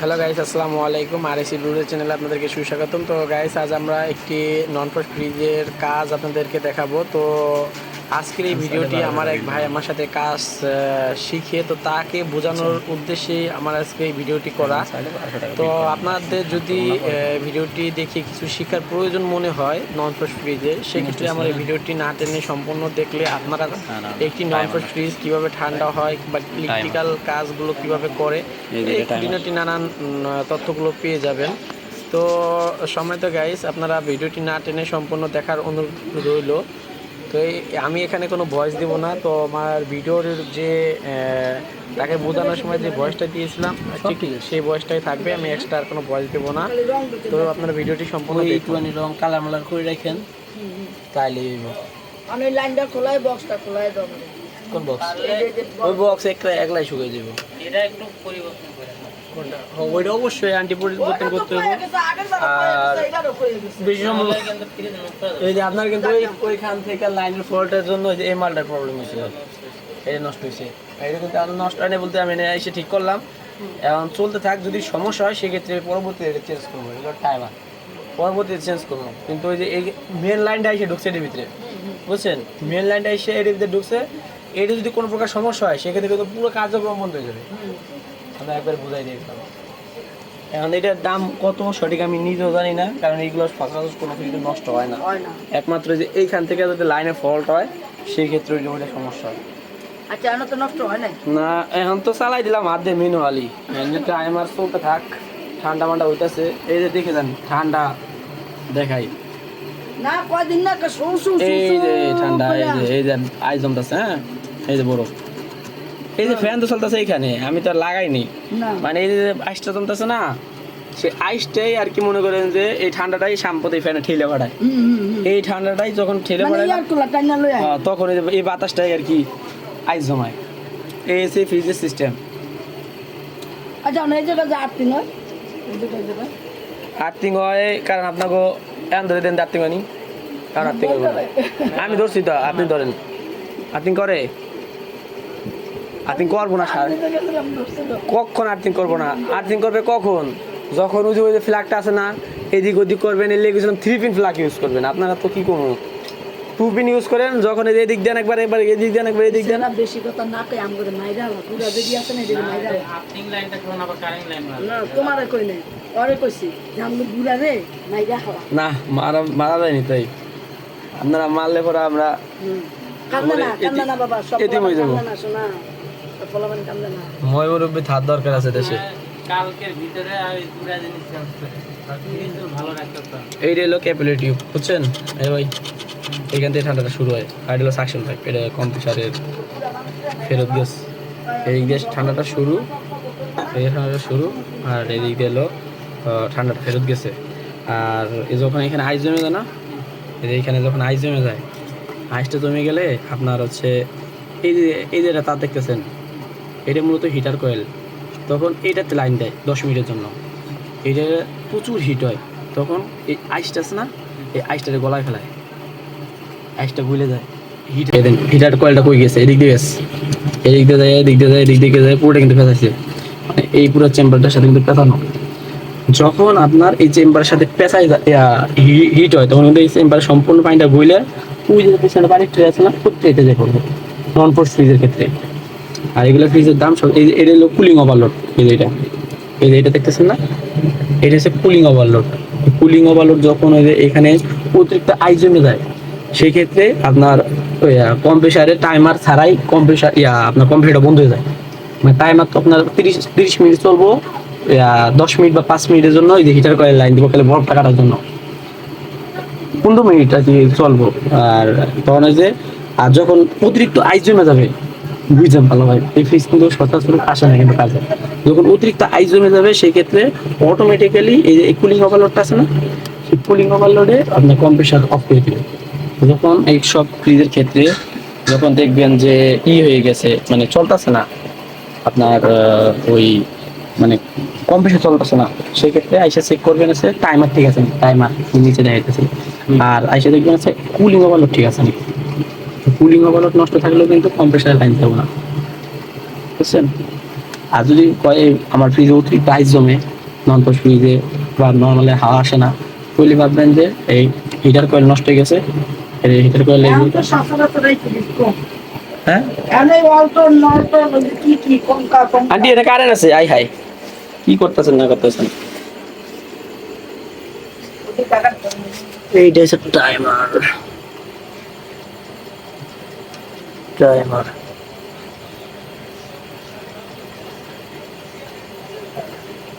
Hello guys আসসালামু আলাইকুম। আর AC ডুরের চ্যানেলে আপনাদেরকে সুস্বাগতম। তো গাইস আজ আমরা একটি নন ফ্রিজের কাজ আপনাদেরকে দেখাবো। তো আজকের এই ভিডিওটি আমার এক ভাই আমার সাথে কাজ শিখে তো তাকে বোঝানোর উদ্দেশ্যে আমার আজকে এই ভিডিওটি করা। তো আপনাদের যদি ভিডিওটি দেখে কিছু শেখার প্রয়োজন মনে হয় নন ফ্রস্ট ফ্রিজে সেক্ষেত্রে আমার এই ভিডিওটি না টেনে সম্পূর্ণ দেখলে আপনারা একটি নন ফ্রস্ট ফ্রিজ কীভাবে ঠান্ডা হয় বা ইলেকট্রিক্যাল কাজগুলো কীভাবে করে খুঁটিনাটি নানান তথ্যগুলো পেয়ে যাবেন। তো সময় তো গাইস আপনারা ভিডিওটি না টেনে সম্পূর্ণ দেখার অনুরোধ রইল। তো এই আমি এখানে কোনো ভয়েস দেব না তো আমার ভিডিওর যে তাকে বোঝানোর সময় যে ভয়েসটা দিয়েছিলাম ঠিক সেই ভয়েসটাই থাকবে আমি এক্সট্রা আর কোনো ভয়েস দেবো না। তো আপনার ভিডিওটি সম্পূর্ণ একটুখানি রং কালার মালার করে রাখেন তাইলে আমি লাইনটা খোলাই বক্সটা খোলাই দাও কোন বক্স ওই বক্স একলা একলাই শুকিয়ে যাব এটা একটু পরিবর্তন। ওইটা অবশ্যই আন্টি পরিবর্তন করতে হবে। গেছে। বেশি হয়ে এই যে আপনার কিন্তু ওই ওইখান থেকে লাইনের ফল্টের জন্য ওই যে এই মালটার প্রবলেম হয়েছিল। এটা নষ্ট হয়েছে। এটা কিন্তু আর নষ্ট হয়নি বলতে আমি এনে এসে ঠিক করলাম। এখন চলতে থাক যদি সমস্যা হয় সেক্ষেত্রে পরবর্তীতে এটা চেঞ্জ করব। এগুলো টাইমার পরবর্তীতে চেঞ্জ করব। কিন্তু ওই যে এই মেন লাইনটা এসে ঢুকছে এর ভিতরে। বুঝছেন? মেন লাইনটা এসে এর ভিতরে ঢুকছে। এটা যদি কোনো প্রকার সমস্যা হয় সেক্ষেত্রে কিন্তু পুরো কার্যক্রম বন্ধ হয়ে যাবে। আমরা একবার বুঝাই দিয়েছিলাম। এখন এটার দাম কত সঠিক আমি নিজেও জানি না কারণ এইগুলো সচরাচর কোনো কিছু নষ্ট হয় না। একমাত্র যে এইখান থেকে যদি লাইনে ফল্ট হয় সেই ক্ষেত্রে ওইটা সমস্যা হয়। আচ্ছা, এখনও তো নষ্ট হয় নাই। না এখন তো চালাই দিলাম হাত দিয়ে ম্যানুয়ালি টাইমার চলতে থাক ঠান্ডা মান্ডা হইতেছে এই যে দেখে যান ঠান্ডা দেখাই। না, কয়দিন না, এই যে ঠান্ডা এই যে এই যে আইস জমতেছে হ্যাঁ? এই যে বরফ এই যে ফ্যান তো চলতেছে এইখানে আমি তো লাগাইনি। মানে এই যে আইসটা চলতেছে না সে আইসটাই আর কি মনে করেন যে এই ঠান্ডাটাই সাম্প্রতিক ফ্যানে ঠেলে পাঠায় হুম। এই ঠান্ডাটাই যখন ঠেলে মানে আয়। হ্যাঁ, তখন এই বাতাসটাই আর কি আইস জমায়। এই হচ্ছে ফ্রিজের সিস্টেম আচ্ছা, এই যে জায়গায়। আর্থিং হয় কারণ আপনাকে এন ধরে দেন আর্থিং হয়নি। কারণ আর্থিং আমি ধরছি তো আপনি ধরেন। আর্থিং করে? আর্থিং করব না স্যার। কখন আর্থিং করব না? আর্থিং করবে কখন? যখন ওই যে ওই যে ফ্ল্যাগটা আছে না এদিক ওদিক করবেন এলে কিছু থ্রি পিন ফ্ল্যাগ ইউজ করবেন। আপনারা তো কি করব? টু পিন ইউজ করেন যখন এদিক দেন একবার একবার এদিক দেন একবার এদিক দেন। বেশি কথা না কই আমগরে মাইরা পুরা যদি আছে না এদিকে মাইরা। আর্থিং লাইনটা কোন আবার কারেন্ট লাইন না। তোমারে কই নাই ওরে কইছি যে আমগো বুড়া রে মাইরা হওয়া না মারা মারা যায়নি তাই। আপনারা মারলে পরে আমরা কান্দে না কান্দে না বাবা সব। কান্দে না শোনা। কান্দে মুরব্বী ধার দরকার আছে দেশে। কালকের ভিতরে আমি দুটা জিনিস চেঞ্জ করে আর ফ্রিজ তো ভালো রাখতে পারতাম এইটা হলো ক্যাপিলারি টিউব বুঝছেন? এই ভাই এখান থেকে ঠান্ডাটা শুরু হয়। আর হলো সাকশন পাইপ এটা কম্পিউটারের ফেরত গ্যাস এই গ্যাস ঠান্ডাটা শুরু এই ঠান্ডাটা শুরু আর এদিক দিয়ে হলো ঠান্ডাটা ফেরত গেছে। আর এই যখন এখানে আইস জমে যায় না এই যে এখানে যখন আইস জমে যায় আইসটা জমে গেলে আপনার হচ্ছে এই যে এই যে এটা তার দেখতেছেন এটা মূলত হিটার কয়েল তখন এইটাতে লাইন দেয় দশ মিনিটের জন্য। এটা প্রচুর হিট হয়। তখন এই আইসটা আছে না, এই আইসটাকে গলায় ফেলায়। আইসটা গুলে যায়। হিট হিটার কয়েলটা কই গেছে? এদিক দিয়ে গেছে। এদিক দিয়ে যায়, এদিক দিয়ে যায়, এদিক দিয়ে যায়, পুরোটা কিন্তু পেঁচাইছে মানে এই পুরো চেম্বারটার সাথে কিন্তু পেঁচানো যখন আপনার এই চেম্বারের সাথে পেঁচাই হিট হয়, তখন কিন্তু এই চেম্বারের সম্পূর্ণ পানিটা ওই যে পিছনে পানির ট্রে আছে না, প্রত্যেকটা যে করব নন পোর্ট ফ্রিজের ক্ষেত্রে। আর এগুলো ফ্রিজের দাম সব এই এটা হলো কুলিং ওভারলোড এই যে এটা। এই যে এটা দেখতেছেন না? এটা হচ্ছে কুলিং ওভারলোড কুলিং ওভারলোড যখন ওই যে এখানে অতিরিক্ত আই জমে যায় সেই ক্ষেত্রে আপনার কম্প্রেসারে টাইমার ছাড়াই কম্প্রেসার ইয়া, আপনার কম্প্রেসারটা বন্ধ হয়ে যায়। মানে টাইমার তো আপনার তিরিশ তিরিশ মিনিট চলবো দশ মিনিট বা পাঁচ মিনিটের জন্য ওই যে হিটার কয়েল লাইন দিব, খালি বরফটা কাটার জন্য। পনেরো মিনিট আর কি চলবো। আর তখন ওই যে, আর যখন অতিরিক্ত আইস জমে যাবে বুঝছেন ভালো ভাই এই ফ্রিজ কিন্তু সচরাচর আসে না কিন্তু কাজে। যখন অতিরিক্ত আইস জমে যাবে সেই ক্ষেত্রে অটোমেটিক্যালি এই যে কুলিং ওভারলোডটা আছে না সেই কুলিং ওভারলোডে আপনার কম্প্রেসার অফ করে দিবে যখন এই সব ফ্রিজের ক্ষেত্রে যখন দেখবেন যে ই হয়ে গেছে মানে চলতেছে না আপনার ওই মানে কম্প্রেসার চলতেছে না সেক্ষেত্রে আইসা চেক করবেন আছে টাইমার ঠিক আছে টাইমার নিচে দেখাইতেছে। আর আইসা দেখবেন আছে কুলিং ওভারলোড ঠিক আছে কুলিং ওভারলোড নষ্ট থাকলেও কিন্তু কম্প্রেসারের লাইন থাকবে না। বুঝছেন? আর যদি কয় আমার ফ্রিজে অতিরিক্ত আইস জমে নন পোস্ট ফ্রিজে বা নর্মালি হাওয়া আসে না তাহলে ভাববেন যে এই হিটার কয়েল নষ্ট হয়ে গেছে। এই হিটার কয়েল তো হ্যাঁ? কঙ্কা আন্টি এটা কারেন্ট আছে আই হাই কি করতেছেন না করতেছেন? এইটা হচ্ছে টাইমার টাইমার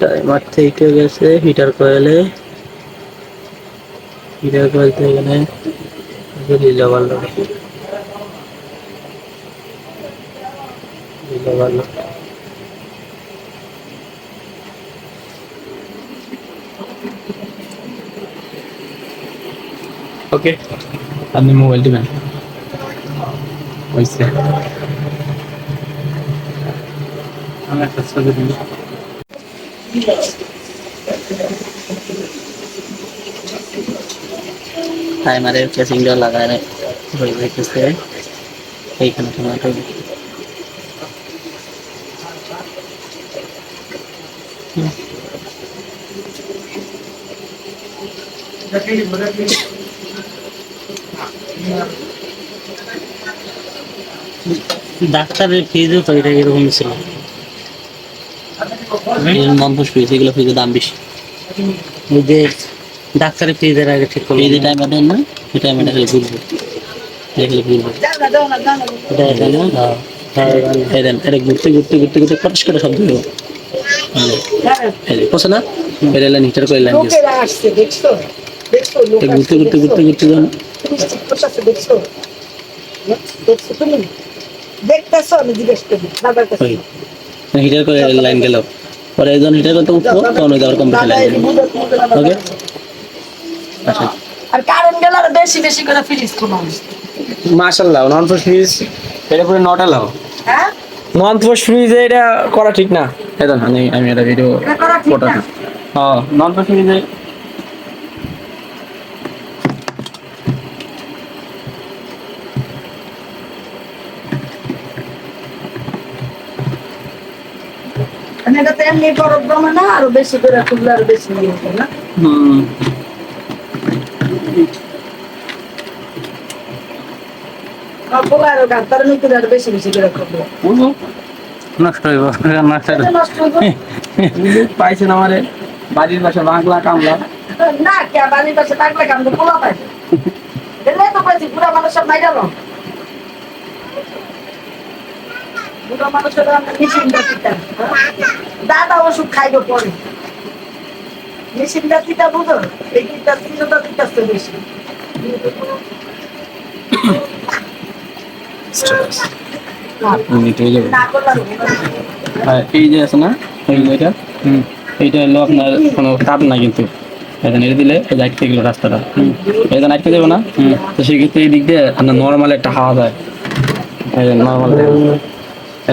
টাইমার থেকে গেছে হিটার কয়েলে হিটার কয়েল থেকে এখানে লিলা ওকে আপনি মোবাইল টিপেন হয়েছে আমি একটা ছবি দিই টাইমারের কেসিংটা লাগায় হয়ে যাইতেছে এইখানে তোমার ডাক্তারের ফিজও তো এটা এরকম ছিল। নন পোস্ট ফ্রিজ এগুলো ফ্রিজের দাম বেশি। ওই যে ডাক্তারের ফিজের আগে ঠিক করল এই যে টাইমার দেন না। এই ঘুরবে দেখলে না হ্যাঁ এই দেন এটা ঘুরতে ঘুরতে ঘুরতে ঘুরতে করে শব্দ হলো হ্যাঁ, এই যে পোষে না। এটা লাইন হিটার করে ঘুরতে ঘুরতে ঘুরতে দেখছ? ঘুরতে বসাচ্ছো, দেখছ? দেখছ তুমি? দেখতেছো আমি জিজ্ঞেস করি দাদার কাছে। হিটার করে লাইন গেল। পরে যখন হিটার করতে উঠবো তখন ওই আবার কম্পিউটার লাইন। ওকে আচ্ছা। আর কারণ গেল আর বেশি বেশি করে ফ্রিজ কোনো মাশাল্লাহ নন পোস্ট ফ্রিজ এটা পুরো নট এলাও হ্যাঁ? নন ফ্রিজে এটা করা ঠিক না। আমি আমি একটা ভিডিও এটা করা ঠিক না। হ্যাঁ নন ফ্রিজে মানে এটা তো এমনি বরফ জমে না আরও বেশি করে তুললে আরও বেশি হবে না? হুম। নিতে বেশি বেশি করে নষ্ট হইব নষ্ট পাইছেন আমারে বাড়ির বাংলা কামলা। না কে বাড়ির পাশে থাকলে কেমন পোলা তো পাইছি পুরা মানুষ সব নাই গেল পুরা মানুষের মেশিনটা দিতাম দাদা ওষুধ খাইব পরে। মেশিনটা দিতা বুঝো? এই দিতা তিনটা দিতাছে বেশি হয়ে। এই যে আছে না এই এটা এইটা হলো আপনার কোনো তাপ না কিন্তু। এটা নেড়ে দিলে এই আটকে গেলো রাস্তাটা। এটা আটকে যাবে না? তো সেক্ষেত্রে এই দিক দিয়ে আপনার নর্মাল একটা হাওয়া যায় নর্মাল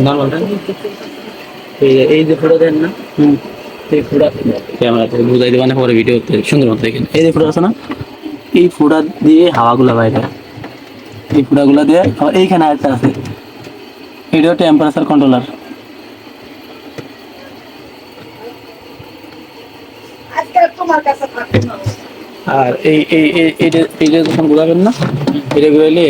নর্মাল এই যে এই যে ফুটা দেন না। এই ফুটা ক্যামেরা থেকে বুঝাই দেবেন পরে ভিডিওতে সুন্দর মতো দেখেন। এই যে ফুটা আছে না? এই ফুটা দিয়ে হাওয়াগুলো বাইরে এই ফুটাগুলো দিয়ে এইখানে একটা আছে। এটাও টেম্পারেচার কন্ট্রোলার আর এই এই এইটা যখন ঘুরাবেন না এটা ঘুরাইলে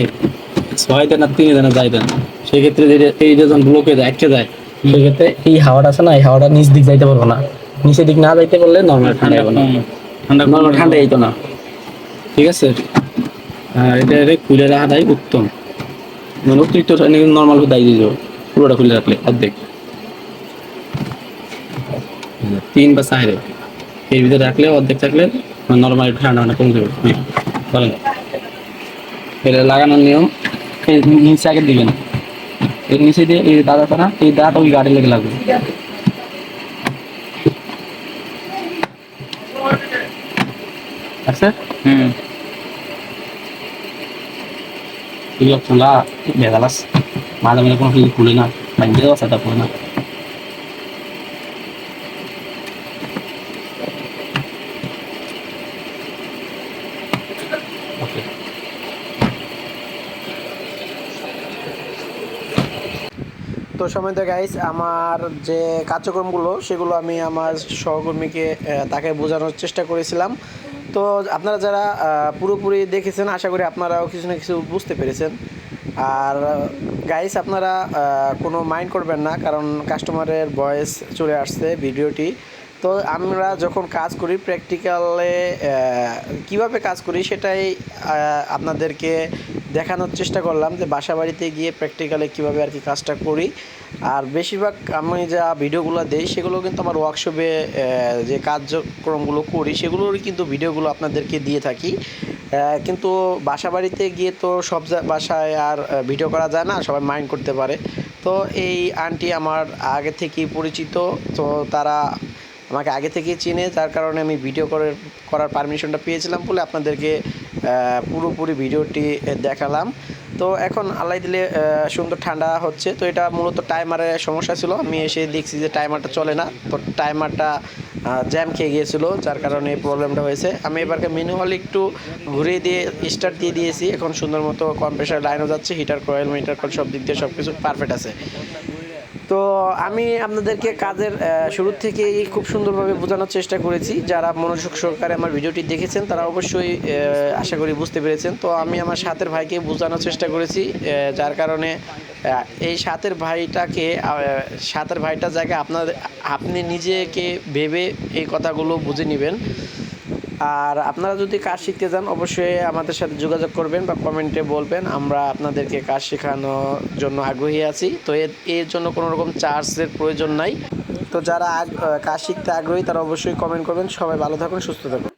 ছয় দেন আর তিন দেন যাই দেন। সেক্ষেত্রে এই যে যখন ব্লকে যায় আটকে যায় সেক্ষেত্রে এই হাওয়াটা আছে না এই হাওয়াটা নিচ দিক যাইতে পারব না। নিচের দিক না যাইতে পারলে নর্মাল ঠান্ডা হবে না। ঠান্ডা নর্মাল ঠান্ডা যাইতো না। ঠিক আছে? আর এটা এটা খুলে রাখাটাই উত্তম। মানে অতিরিক্ত নর্মাল দায় দিয়ে পুরোটা খুলে রাখলে অর্ধেক। তিন বা চারে এর। ভিতরে রাখলে অর্ধেক থাকলে নর্মাল ঠান্ডা ঠান্ডা কমে যাবে। হ্যাঁ, বলেন। এটা লাগানোর নিয়ম। নিচে আগে দিবেন। এর নিচে দিয়ে এই দাঁত আছে না এই দাঁত ওই গাড়ি লেগে লাগবে। আচ্ছা হুম। এগুলো খোলা ভেজালাস মাঝে মাঝে কোনো কিছু খুলে না বাইন্দে দেওয়া সেটা খুলে না। তো সময় তো গাইস আমার যে কার্যক্রমগুলো, সেগুলো আমি আমার সহকর্মীকে তাকে বোঝানোর চেষ্টা করেছিলাম। তো আপনারা যারা পুরোপুরি দেখেছেন, আশা করি আপনারাও কিছু না কিছু বুঝতে পেরেছেন। আর গাইস আপনারা কোনো মাইন্ড করবেন না, কারণ কাস্টমারের ভয়েস চলে আসছে ভিডিওটি। তো আমরা যখন কাজ করি প্র্যাকটিক্যালে কীভাবে কাজ করি, সেটাই আপনাদেরকে দেখানোর চেষ্টা করলাম যে বাসা বাড়িতে গিয়ে প্র্যাকটিক্যালে কীভাবে আর কি কাজটা করি। আর বেশিরভাগ আমি যা ভিডিওগুলো দেই, সেগুলো কিন্তু আমার ওয়ার্কশপে যে কার্যক্রমগুলো করি, সেগুলোরই কিন্তু ভিডিওগুলো আপনাদেরকে দিয়ে থাকি। কিন্তু বাসা বাড়িতে গিয়ে তো সব বাসায় আর ভিডিও করা যায় না, সবাই মাইন্ড করতে পারে। তো এই আন্টি আমার আগে থেকেই পরিচিত, তো তারা আমাকে আগে থেকেই চিনে, যার কারণে আমি ভিডিও করে, করার পারমিশনটা পেয়েছিলাম বলে আপনাদেরকে পুরোপুরি ভিডিওটি দেখালাম। তো এখন আল্লাহ দিলে সুন্দর ঠান্ডা হচ্ছে। তো এটা মূলত টাইমারের সমস্যা ছিল। আমি এসে দেখছি যে টাইমারটা চলে না। তো টাইমারটা জ্যাম খেয়ে গিয়েছিল, যার কারণে এই প্রবলেমটা হয়েছে। আমি এবারকে ম্যানুয়াল একটু ঘুরিয়ে দিয়ে স্টার্ট দিয়ে দিয়েছি। এখন সুন্দর মতো কম্প্রেসার লাইনও যাচ্ছে। হিটার কয়েল মিটার কয়েল সব দিক দিয়ে সব কিছু পারফেক্ট আছে। তো আমি আপনাদেরকে কাজের শুরুর থেকেই খুব সুন্দরভাবে বোঝানোর চেষ্টা করেছি। যারা মনোযোগ সহকারে আমার ভিডিওটি দেখেছেন, তারা অবশ্যই আশা করি বুঝতে পেরেছেন। তো আমি আমার সাথের ভাইকে বোঝানোর চেষ্টা করেছি যার কারণে এই সাথের ভাইটাকে সাথের ভাইটার জায়গায় আপনার আপনি নিজেকে ভেবে এই কথাগুলো বুঝে নেবেন। আর আপনারা যদি কাজ শিখতে চান অবশ্যই আমাদের সাথে যোগাযোগ করবেন বা কমেন্টে বলবেন, আমরা আপনাদেরকে কাজ শেখানোর জন্য আগ্রহী আছি। তো এর জন্য কোনো রকম চার্জের প্রয়োজন নাই। তো যারা কাজ শিখতে আগ্রহী, তারা অবশ্যই কমেন্ট করবেন। সবাই ভালো থাকুন, সুস্থ থাকুন।